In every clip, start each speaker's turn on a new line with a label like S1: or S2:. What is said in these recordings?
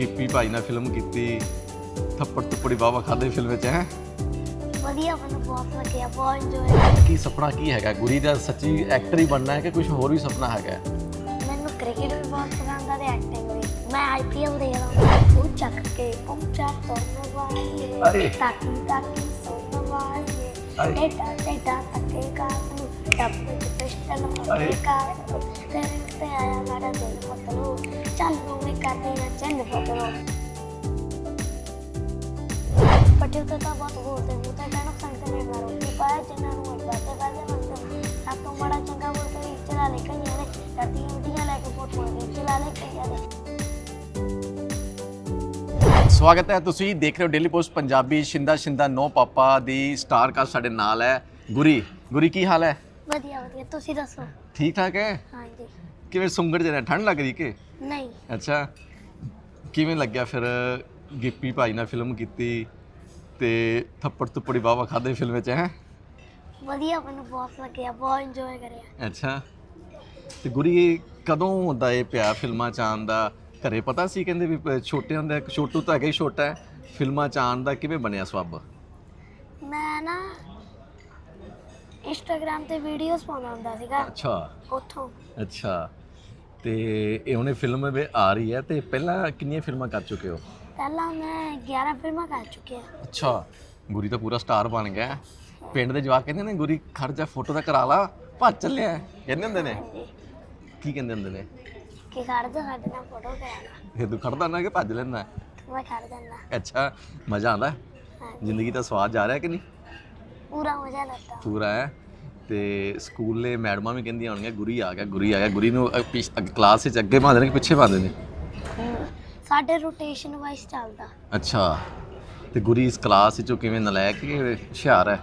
S1: ਗਿੱਪੀ ਭਾਈ ਨਾਲ ਫਿਲਮ ਕੀਤੀ। ਥੱਪੜ ਥੁੱਪੜੀ ਬਾਵਾ ਖਾਦੇ ਫਿਲਮ ਵਿੱਚ ਹੈ?
S2: ਵਧੀਆ ਮੈਨੂੰ ਬਹੁਤ ਲੱਗਿਆ ਬਹੁਤ ਇੰਜੋਏ
S1: ਕੀ ਸੁਪਨਾ ਕੀ ਹੈਗਾ? ਗੁਰੀ ਦਾ ਸੱਚੀ ਐਕਟਰ ਹੀ ਬਣਨਾ ਹੈ ਕਿ ਕੁਝ ਹੋਰ ਵੀ ਸੁਪਨਾ ਹੈਗਾ?
S2: ਮੈਨੂੰ ਕ੍ਰਿਕਟ ਵੀ ਬਹੁਤ ਪਸੰਦ ਆ ਤੇ ਐਕਟਿੰਗ ਵੀ। ਮੈਂ ਆਈਪੀਐਲ ਦੇਖਦਾ ਹੁੰਦਾ ਉਹ ਚੱਕ ਕੇ ਪਹੁੰਚਾ ਤੁਰਨ। ਵਾਲੀ ਤਾਕੀ ਤਾਕੀ ਸੁਣਨ ਵਾਲੀ। ਟੇਡਾ ਟੇਡਾ ਤੱਕੇ ਕਾਸ ਨੂੰ ਟੱਪ ਵਿੱਚ ਪਿਸਟਲ। ਮਾਰੇ ਕਾਸ ਨੂੰ ਤੇਰੇ ਉੱਤੇ ਆਇਆ ਮੇਰਾ ਦਿਲ करते हैं चंद पकड़ो पट्टी उतर था बहुत बोलते हैं उतर टनक संगते में मारो कि पाया चंगा नू मत बातें बातें मत आप तो बड़ा चंगा बोलते हैं चला ले कहीं यार राती उठिया लेके फोट मार दे चला ले कहीं यार
S1: ਸਵਾਗਤ ਹੈ ਤੁਸੀਂ ਦੇਖ ਰਹੇ ਹੋ daily post Punjabi Shinda Shinda no papa ਦੀ ਸਟਾਰ ਕਾ ਸਾਡੇ ਨਾਲ ਹੈ ਗੁਰੀ ਗੁਰੀ ਕੀ ਹਾਲ ਹੈ
S2: ਵਧੀਆ ਵਧੀਆ ਤੁਸੀਂ ਦੱਸੋ
S1: ਠੀਕ ਠਾਕ ਹੈ
S2: ਹਾਂਜੀ
S1: ਕਿਵੇਂ ਸੁੰਗੜ ਜਿਹੜਾ ਠੰਡ ਲੱਗ ਰਹੀ ਕਿ?
S2: ਨਹੀਂ।
S1: ਅੱਛਾ। ਕਿਵੇਂ ਲੱਗਿਆ ਫਿਰ ਗਿੱਪੀ ਭਾਈ ਨਾਲ ਫਿਲਮ ਕੀਤੀ ਤੇ ਥੱਪੜ ਥੁੱਪੜੀ ਬਾਵਾ ਖਾਦੇ ਫਿਲਮ ਵਿੱਚ ਹੈ?
S2: ਵਧੀਆ ਮੈਨੂੰ ਬਹੁਤ ਲੱਗਿਆ ਬਹੁਤ ਇੰਜੋਏ ਕਰਿਆ।
S1: ਅੱਛਾ। ਤੇ ਗੁਰੀ ਕਦੋਂ ਹੁੰਦਾ ਇਹ ਪਿਆਰ ਫਿਲਮਾਂ ਚ ਆਉਣ ਦਾ? ਘਰੇ ਪਤਾ ਸੀ ਕਹਿੰਦੇ ਵੀ ਪ- ਛੋਟੇ ਹੁੰਦੇ ਛੋਟੂ ਤਾਂ ਹੈਗਾ ਹੀ ਛੋਟਾ ਹੈ। ਫਿਲਮਾਂ ਚ ਆਉਣ ਦਾ ਕਿਵੇਂ ਬਣਿਆ ਸਬੱਬ?
S2: ਮੈਂ ਨਾ ਇੰਸਟਾਗ੍ਰam ਤੇ ਵੀਡੀਓਜ਼ ਪਾਉਂਦਾ ਹੁੰਦਾ ਸੀਗਾ।
S1: ਅੱਛਾ।
S2: ਉੱਥੋਂ।
S1: ਅੱਛਾ। ਤੇ ਇਹ ਉਹਨੇ ਫਿਲਮ ਵੀ ਆ ਰਹੀ ਹੈ ਤੇ ਪਹਿਲਾਂ ਕਿੰਨੀਆਂ ਫਿਲਮਾਂ ਕਰ ਚੁੱਕੇ ਹੋ?
S2: ਪਹਿਲਾਂ ਮੈਂ 11 ਫਿਲਮਾਂ ਕਰ ਚੁੱਕਿਆ
S1: ਅੱਛਾ ਗੁਰੀ ਤਾਂ ਪੂਰਾ ਸਟਾਰ ਬਣ ਗਿਆ। ਹੈ। ਪਿੰਡ ਦੇ ਜਵਾਕ ਕਹਿੰਦੇ ਨੇ ਗੁਰੀ ਖੜ ਜਾ ਫੋਟੋ ਤਾਂ ਕਰਾ ਲਾ ਭੱਜ ਚੱਲਿਆ ਹੈ। ਕਹਿੰਦੇ ਹੁੰਦੇ ਨੇ। ਕੀ ਕਹਿੰਦੇ ਹੁੰਦੇ ਨੇ?
S2: ਕਿ ਖੜ ਜਾ ਸਾਡੇ ਨਾਲ ਫੋਟੋ ਕਰਾਣਾ
S1: ਇਹ ਤੂੰ ਖੜਦਾ ਨਾ ਕਿ ਭੱਜ ਲੈਂਦਾ?
S2: ਮੈਂ ਖੜ ਜਾਂਦਾ।
S1: ਅੱਛਾ ਮਜ਼ਾ ਆਉਂਦਾ? ਹੈ?
S2: ਹਾਂਜੀ।
S1: ਜ਼ਿੰਦਗੀ ਦਾ ਸਵਾਦ ਜਾ ਰਿਹਾ ਕਿ ਨਹੀਂ?
S2: ਪੂਰਾ ਮਜ਼ਾ ਲੈਤਾ
S1: ਪੂਰਾ ਹੈ। ਤੇ ਸਕੂਲੇ ਮੈਡਮਾਂ ਵੀ ਕਹਿੰਦੀਆਂ ਹੋਣਗੀਆਂ ਗੁਰੀ ਆ ਗਿਆ ਗੁਰੀ ਆ ਗਿਆ। ਗੁਰੀ ਨੂੰ ਅ- ਪਿਛ- ਅੱਗੇ ਕਲਾਸ ਵਿੱਚ ਅੱਗੇ ਪਾਉਂਦੇ ਨੇ ਕਿ ਪਿੱਛੇ ਪਾਉਂਦੇ ਨੇ?
S2: ਸਾਡੇ ਰੋਟੇਸ਼ਨ ਵਾਈਜ਼ ਚੱਲਦਾ।
S1: ਅੱਛਾ। ਤੇ ਗੁਰੀ ਇਸ ਕਲਾਸ ਵਿੱਚੋਂ ਕਿਵੇਂ ਨਲਾਇਕ ਕਿ ਹੁਸ਼ਿਆਰ ਹੈ?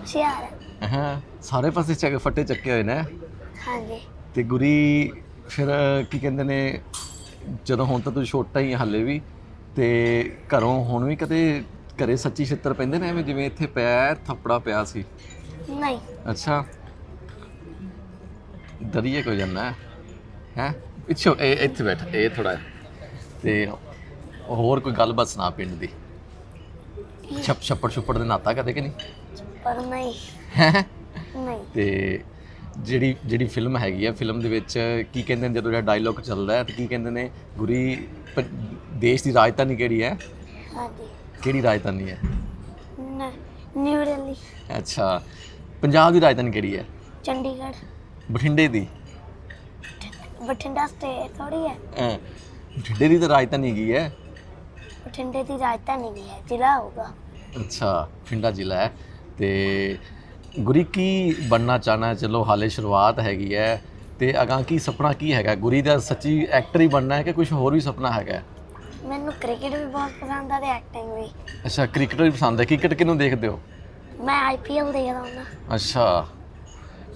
S2: ਹੁਸ਼ਿਆਰ ਹੈ।
S1: ਹਾਂ ਸਾਰੇ ਪਾਸੇ ਚੱਕ ਫੱਟੇ ਚੱਕੇ ਹੋਏ ਨੇ।
S2: ਹਾਂਜੀ।
S1: ਤੇ ਗੁਰੀ ਫਿਰ ਕੀ ਕਹਿੰਦੇ ਨੇ ਜਦੋਂ ਹੁਣ ਤਾਂ ਤੂੰ ਛੋਟਾ ਹੀ ਹੈ ਹਾਲੇ ਵੀ ਤੇ ਘਰੋਂ ਹੁਣ ਵੀ ਕਦੇ ਘਰੇ ਸੱਚੀ ਛਿੱਤਰ ਪੈਂਦੇ ਨੇ? ਐਵੇਂ ਜਿਵੇਂ ਇੱਥੇ ਪਿਆ ਹੈ, ਥੱਪੜਾ ਪਿਆ ਸੀ।
S2: ਨਹੀਂ।
S1: ਅੱਛਾ। ਦਰੀਏ ਕੋ ਜਾਣਾ ਹੈ। ਪਿੱਛੋਂ ਇਹ ਇੱਥੇ ਬੈਠ ਇਹ ਥੋੜਾ ਤੇ ਹੋਰ ਕੋਈ ਗੱਲਬਾਤ ਸੁਣਾ ਪਿੰਡ ਦੀ? ਛੱਪ ਛੱਪੜ ਛੁੱਪੜ ਦੇ ਨਾਤਾ ਕਦੇ ਕਿ ਨਹੀਂ?
S2: ਪਰ ਨਹੀਂ।
S1: ਹੈਂ?
S2: ਨਹੀਂ।
S1: ਤੇ ਜਿਹੜੀ ਜਿਹੜੀ ਫਿਲਮ ਹੈਗੀ ਆ ਫਿਲਮ ਦੇ ਵਿੱਚ ਕੀ ਕਹਿੰਦੇ ਨੇ ਜਦੋਂ ਜਿਹੜਾ ਡਾਇਲੌਗ ਚੱਲਦਾ ਹੈ ਤੇ ਕੀ ਕਹਿੰਦੇ ਨੇ ਗੁਰੀ ਪ- ਦੇਸ਼ ਦੀ ਰਾਜਧਾਨੀ ਕਿਹੜੀ ਹੈ?
S2: ਹਾਂਜੀ।
S1: ਕਿਹੜੀ ਰਾਜਧਾਨੀ ਹੈ?
S2: ਨ- ਨਿਊ ਦਿੱਲੀ।
S1: ਅੱਛਾ। ਪੰਜਾਬ ਦੀ ਰਾਜਧਾਨੀ ਕਿਹੜੀ ਹੈ?
S2: ਚੰਡੀਗੜ੍ਹ।
S1: ਬਠਿੰਡੇ ਦੀ।
S2: ਬਠਿੰਡਾ ਸਟੇਟ ਥੋੜੀ ਹੈ।
S1: ਅਹ, ਬਠਿੰਡੇ ਦੀ ਤਾਂ ਰਾਜਧਾਨੀ ਹੈਗੀ ਹੈ।
S2: ਬਠਿੰਡੇ ਦੀ ਰਾਜਧਾਨੀ ਵੀ ਹੈ ਜ਼ਿਲ੍ਹਾ ਹੋਊਗਾ।
S1: ਅੱਛਾ ਬਠਿੰਡਾ ਜ਼ਿਲ੍ਹਾ ਹੈ। ਤੇ ਗੁਰੀ ਕੀ ਬਣਨਾ ਚਾਹਨਾ ਹੈ? ਚਲੋ ਹਾਲੇ ਸ਼ੁਰੂਆਤ ਹੈਗੀ ਹੈ। ਤੇ ਅਗਾਂ ਕੀ ਸੁਪਨਾ ਕੀ ਹੈਗਾ? ਗੁਰੀ ਦਾ ਸੱਚੀ ਐਕਟਰ ਹੀ ਬਣਨਾ ਹੈ ਕਿ ਕੁਝ ਹੋਰ ਵੀ ਸੁਪਨਾ ਹੈਗਾ
S2: ਮੈਨੂੰ ਕ੍ਰਿਕਟ ਵੀ ਬਹੁਤ ਪਸੰਦ ਆ ਤੇ ਐਕਟਿੰਗ ਵੀ।
S1: ਅੱਛਾ ਕ੍ਰਿਕਟ ਵੀ ਪਸੰਦ ਹੈ। ਕ੍ਰਿਕਟ ਕਿਹਨੂੰ ਦੇਖਦੇ ਹੋ?
S2: ਮੈਂ ਆਈਪੀਐਲ ਦੇਖਦਾ ਹੁੰਦਾ।
S1: ਅੱਛਾ।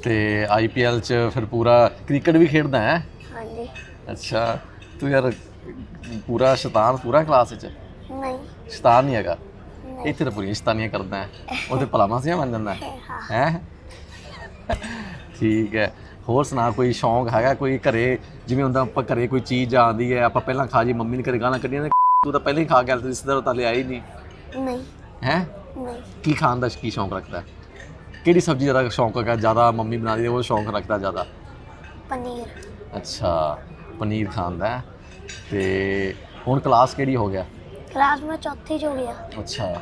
S1: ਤੇ ਆਈਪੀਐਲ ਚ ਫਿਰ ਪੂਰਾ ਕ੍ਰਿਕਟ ਵੀ ਖੇਡਦਾ ਹੈ?
S2: ਹਾਂਜੀ।
S1: ਅੱਛਾ। ਤੂੰ ਯਾਰ ਪੂਰਾ ਸ਼ੈਤਾਨ ਪੂਰਾ ਕਲਾਸ ਵਿੱਚ
S2: ਨਹੀਂ।
S1: ਸ਼ੈਤਾਨ ਨਹੀਂ ਹੈਗਾ? ਇੱਥੇ ਤਾਂ ਪੂਰੀਆਂ ਸ਼ੈਤਾਨੀਆਂ ਕਰਦਾ ਹੈ। ਉਹਦੇ ਭਲਾਵਾਂ ਸਿਆ ਬਣ ਜਾਂਦਾ ਹੈ।
S2: ਹਾਂ।
S1: ਠੀਕ ਹੈ। ਹੋਰ ਸੁਣਾ ਕੋਈ ਸ਼ੌਂਕ ਹੈਗਾ? ਕੋਈ ਘਰੇ ਜਿਵੇਂ ਹੁੰਦਾ ਆਪਾਂ ਘਰੇ ਕੋਈ ਚੀਜ਼ ਆਉਂਦੀ ਹੈ ਆਪਾਂ ਪਹਿਲਾਂ ਖਾ ਜੀ ਮੰਮੀ ਨੇ ਘਰੇ ਗਾਲਾਂ ਕੱਢੀਆਂ ਨੇ ਤੂੰ ਤਾਂ ਪਹਿਲਾਂ ਹੀ ਖਾ ਗਿਆ ਤੇ ਰਿਸ਼ਤੇਦਾਰ ਤਾਂ ਲਿਆ ਹੀ ਨਹੀਂ।
S2: ਨਹੀਂ।
S1: ਹੈ?
S2: ਨਹੀਂ।
S1: ਕੀ ਖਾਣ ਦਾ ਕੀ ਸ਼ੌਂਕ ਰੱਖਦਾ ਕਿਹੜੀ ਸਬਜ਼ੀ ਦਾ ਸ਼ੌਂਕ ਰੱਖਦਾ ਜ਼ਿਆਦਾ ਮੰਮੀ ਬਣਾਉਂਦੀ ਉਹ ਸ਼ੌਂਕ ਰੱਖਦਾ ਜ਼ਿਆਦਾ?
S2: ਪਨੀਰ।
S1: ਅੱਛਾ ਪਨੀਰ ਖਾਂਦਾ ਤੇ ਹੁਣ ਕਲਾਸ ਕਿਹੜੀ ਹੋ ਗਿਆ?
S2: ਕਲਾਸ ਮੈਂ ਚੌਥੀ ਚ ਹੋ ਗਿਆ।
S1: ਅੱਛਾ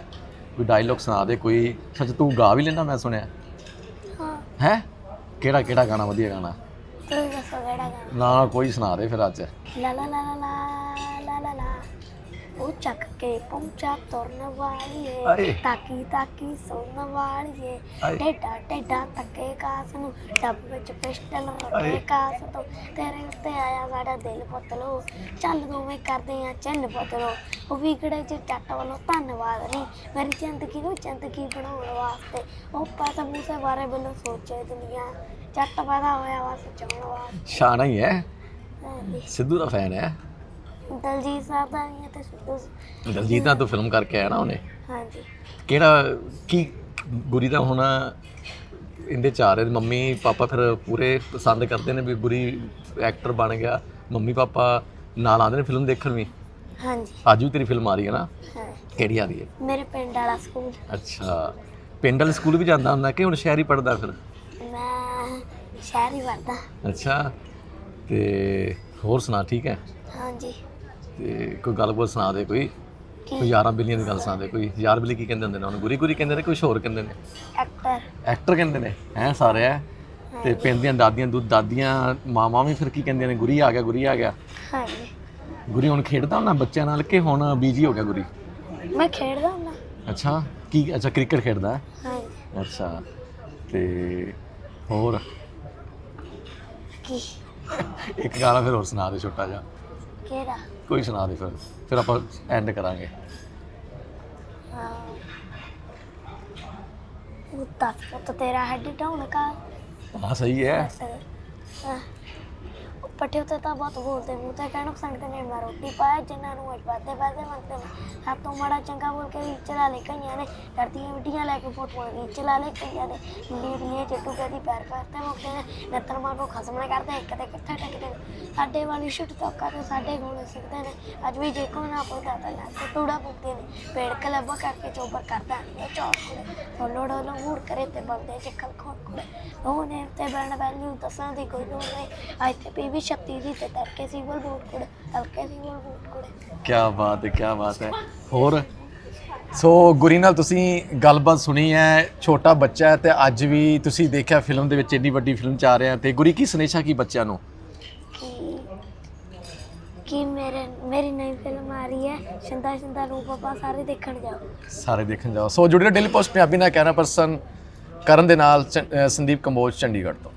S1: ਕੋਈ ਡਾਇਲੌਗ ਸੁਣਾ ਦੇ ਕੋਈ ਸੱਚ ਤੂੰ ਗਾ ਵੀ ਲੈਣਾ ਮੈਂ ਸੁਣਿਆ।
S2: ਹਾਂ।
S1: ਹੈ? ਕਿਹੜਾ ਕਿਹੜਾ ਗਾਣਾ ਵਧੀਆ ਗਾਣਾ?
S2: ਤੁਸੀਂ ਦੱਸੋ ਕਿਹੜਾ ਗਾਣਾ?
S1: ਨਾ ਕੋਈ ਸੁਣਾ ਦੇ ਫਿਰ ਅੱਜ।
S2: ਲਾ ਲਾ ਲਾ ਲਾ। ਉਹ ਚੱਕ ਕੇ ਪਹੁੰਚਾ ਤੁਰਨ ਵਾਲੀਏ। ਤਾਕੀ ਤਾਕੀ ਸੁਣਨ ਵਾਲੀਏ। ਟੇਡਾ ਟੇਡਾ ਤੱਕੇ ਕਾਸ ਨੂੰ ਡੱਬ ਵਿੱਚ ਪਿਸਟਲ ਰੱਖੇ। ਕਾਸ ਤੋਂ। ਤੇਰੇ ਉੱਤੇ ਆਇਆ ਸਾਡਾ ਦਿਲ ਪਤਲੋ। ਚੱਲ ਦੋਵੇਂ ਕਰਦੇ ਆ ਚੰਨ ਪਤਲੋ। ਉਹ ਵਿਗੜੇ ਚ ਚੱਟ ਵੱਲੋਂ ਧੰਨਵਾਦ ਨਹੀਂ ਮੇਰੀ ਜ਼ਿੰਦਗੀ ਨੂੰ ਜ਼ਿੰਦਗੀ ਬਣਾਉਣ ਵਾਸਤੇ। ਉਹ ਪਾਸਾ ਮੂਸੇ ਬਾਰੇ ਵੱਲੋਂ ਸੋਚੇ ਦੁਨੀਆ ਚੱਟ ਪੈਦਾ ਹੋਇਆ ਵਾ ਸਚਾਉਣ ਵਾਸਤੇ।
S1: ਸ਼ਾਨਾ ਹੀ ਹੈ। ਸਿੱਧੂ ਦਾ ਫੈਨ ਹੈ।
S2: ਦਲਜੀਤ ਸਾਹਿਬ ਦਾ ਵੀ ਹੈ ਤੇ ਸਿੱਧੂ
S1: ਦਲਜੀਤ ਨਾਲ ਤੂੰ ਫਿਲਮ ਕਰਕੇ ਆਇਆ ਨਾ ਉਹਨੇ।
S2: ਹਾਂਜੀ।
S1: ਕਿਹੜਾ ਕੀ ਗੁਰੀ ਦਾ ਹੁਣ ਇਹਦੇ ਚਾਰੇ ਮੰਮੀ ਪਾਪਾ ਫਿਰ ਪੂਰੇ ਪਸੰਦ ਕਰਦੇ ਨੇ ਵੀ ਗੁਰੀ ਐਕਟਰ ਬਣ ਗਿਆ। ਮੰਮੀ ਪਾਪਾ ਨਾਲ ਆਉਂਦੇ ਨੇ ਫਿਲਮ ਦੇਖਣ ਵੀ।
S2: ਹਾਂਜੀ।
S1: ਅੱਜ ਵੀ ਤੇਰੀ ਫਿਲਮ ਆ ਰਹੀ ਹੈ ਨਾ?
S2: ਹਾਂ।
S1: ਕਿਹੜੀ ਆ ਰਹੀ ਹੈ?
S2: ਮੇਰੇ ਪਿੰਡ ਵਾਲਾ ਸਕੂਲ
S1: ਅੱਛਾ। ਪਿੰਡ ਵਾਲੇ ਸਕੂਲ ਵੀ ਜਾਂਦਾ ਹੁੰਦਾ ਕਿ ਹੁਣ ਸ਼ਹਿਰ ਹੀ ਪੜਦਾ ਫਿਰ?
S2: ਮੈਂ ਸ਼ਹਿਰ ਹੀ ਵੜਦਾ
S1: ਅੱਛਾ। ਤੇ ਹੋਰ ਸੁਣਾ ਠੀਕ ਹੈ?
S2: ਹਾਂਜੀ।
S1: ਤੇ ਕੋਈ ਗੱਲ ਬੋਲ ਸੁਣਾ ਦੇ ਕੋਈ। ਕੋਈ ਯਾਰਾਂ ਬਿੱਲੀਆਂ ਦੀ ਗੱਲ ਸੁਣਾ ਦੇ ਕੋਈ। ਯਾਰ ਬਿੱਲੀ ਕੀ ਕਹਿੰਦੇ ਹੁੰਦੇ ਨੇ ਉਹਨੂੰ? ਗੁਰੀ ਗੁਰੀ ਕਹਿੰਦੇ ਨੇ ਕੁਝ ਹੋਰ ਕਹਿੰਦੇ ਨੇ?
S2: ਐਕਟਰ
S1: ਐਕਟਰ ਕਹਿੰਦੇ ਨੇ। ਹੈ ਸਾਰੇ ਐ? ਤੇ ਪਿੰਡ ਦੀਆਂ ਦਾਦੀਆਂ ਦੁੱਧ ਦਾਦੀਆਂ ਮਾਵਾਂ ਵੀ ਫਿਰ ਕੀ ਕਹਿੰਦੀਆਂ ਨੇ? ਗੁਰੀ ਆ ਗਿਆ ਗੁਰੀ ਆ ਗਿਆ।
S2: ਹਾਂਜੀ।
S1: ਗੁਰੀ ਹੁਣ ਖੇਡਦਾ ਹੁੰਦਾ ਬੱਚਿਆਂ ਨਾਲ ਕਿ ਹੁਣ ਬੀਜੀ ਹੋ ਗਿਆ ਗੁਰੀ?
S2: ਮੈਂ ਖੇਡਦਾ ਹੁੰਦਾ।
S1: ਅੱਛਾ ਕੀ ਅੱਛਾ ਕ੍ਰਿਕਟ ਖੇਡਦਾ ਹੈ
S2: ਹਾਂਜੀ।
S1: ਅੱਛਾ ਤੇ ਹੋਰ?
S2: ਕੀ?
S1: ਇੱਕ ਗਾਣਾ ਫਿਰ ਹੋਰ ਸੁਣਾ ਦੇ ਛੋਟਾ ਜਿਹਾ।
S2: ਕਿਹੜਾ?
S1: ਕੋਈ ਸੁਣਾ ਦੇ ਫਿਰ। ਫਿਰ ਆਪਾਂ ਐਂਡ ਕਰਾਂਗੇ।
S2: ਉਹ ਪੁੱਤ ਤੇਰਾ ਹੈਡ ਡਾਊਨ ਕਾ?
S1: ਹਾਂ ਸਹੀ ਹੈ।
S2: ਪੱਠੇ ਉੱਤੇ ਤਾਂ ਬਹੁਤ ਬੋਲਦੇ ਮੂੰਹ ਤੇ ਕਹਿਣ ਸੰਗਦੇ ਨੇ ਮੈਂ ਰੋਟੀ ਪਾਇਆ, ਜਿਨ੍ਹਾਂ ਨੂੰ ਅੱਜ ਵਾਦੇ ਵਾਦੇ ਮੰਗਦੇ ਨੇ। ਸਭ ਮਾੜਾ ਚੰਗਾ ਬੋਲ ਕੇ ਵੀ ਚਲਾ ਲੈ ਕਈਆਂ ਨੇ, ਡਰਦੀਆਂ ਵੀਡੀਆਂ ਲੈ ਕੇ ਫੋਟੋਆਂ ਵੀ ਚਲਾ ਲੈ ਕਈਆਂ ਨੇ। ਲੀੜ ਲੀਏ ਚੱਟੂ ਕਦੀ ਪੈਰ ਪੈਰ ਤੇ ਮੁੱਕਦੇ ਨੇ ਨੱਤਰ ਮਾਰ ਨੂੰ ਖਸਮਣਾ ਕਰਦੇ, ਇੱਕ ਤੇ ਕਿੱਥੇ ਟਿਕਦੇ ਨੇ। ਸਾਡੇ ਵਾਲੀ ਛੁੱਟ ਤੋਕਾ ਤੇ ਸਾਡੇ ਗੁਣ ਸਿੱਖਦੇ ਨੇ। ਅੱਜ ਵੀ ਜੇ ਕੋ ਨਾ ਪਤਾ ਤਾਂ ਲੈ ਟੂੜਾ ਪੁੱਗਦੇ ਨੇ। ਪੇੜ ਕਲੱਬਾ ਕਰਕੇ ਚੋਬਰ ਕਰਦਾ ਨਹੀਂ ਚੌੜ ਕੁੜੇ ਥੋਲੋ ਡੋਲੋ ਮੂੜ ਕਰੇ ਤੇ ਬੰਦੇ ਚੱਕਲ ਖੋੜ ਕੁੜੇ ਉਹਨੇ ਤੇ ਬਣ ਵੈਲਿਊ ਦੱਸਾਂ ਦੀ ਕੋਈ ਲੋੜ ਨਹੀਂ। ਅੱਜ ਤੇ ਪੀਵੀ ਸੀ ਬੋਲ ਬੂਟ ਕੁੜੇ ਤੜਕੇ ਸੀ ਬੋਲ ਬੂਟ ਕੁੜੇ।
S1: ਕੀ ਬਾਤ ਹੈ ਕੀ ਬਾਤ ਹੈ। ਹੋਰ? ਸੋ ਗੁਰੀ ਨਾਲ ਤੁਸੀਂ ਗੱਲਬਾਤ ਸੁਣੀ ਹੈ ਛੋਟਾ ਬੱਚਾ ਹੈ ਤੇ ਅੱਜ ਵੀ ਤੁਸੀਂ ਦੇਖਿਆ ਫਿਲਮ ਦੇ ਵਿੱਚ ਇੰਨੀ ਵੱਡੀ ਫਿਲਮ ਚ ਆ ਰਿਹਾ ਤੇ ਗੁਰੀ ਕੀ ਸੰਦੇਸ਼ਾ ਕੀ ਬੱਚਿਆਂ ਨੂੰ?
S2: ਕਿ ਕਿ ਮੇਰੇ ਮੇਰੀ ਨਈ ਫਿਲਮ ਆ ਰਹੀ ਹੈ ਸ਼ੰਦਾ ਸ਼ੰਦਾ ਰੂਪ ਆਪਾਂ ਸਾਰੇ ਦੇਖਣ ਜਾਓ।
S1: ਸਾਰੇ ਦੇਖਣ ਜਾਓ। ਸੋ ਜੁੜੇ ਡੇਲੀ ਪੋਸਟ ਪੰਜਾਬੀ ਨਾਲ ਕਹਿਣਾ ਪਰਸਨ ਕਰਨ ਦੇ ਨਾਲ ਚ- ਸੰਦੀਪ ਕੰਬੋਜ ਚੰਡੀਗੜ੍ਹ ਤੋਂ।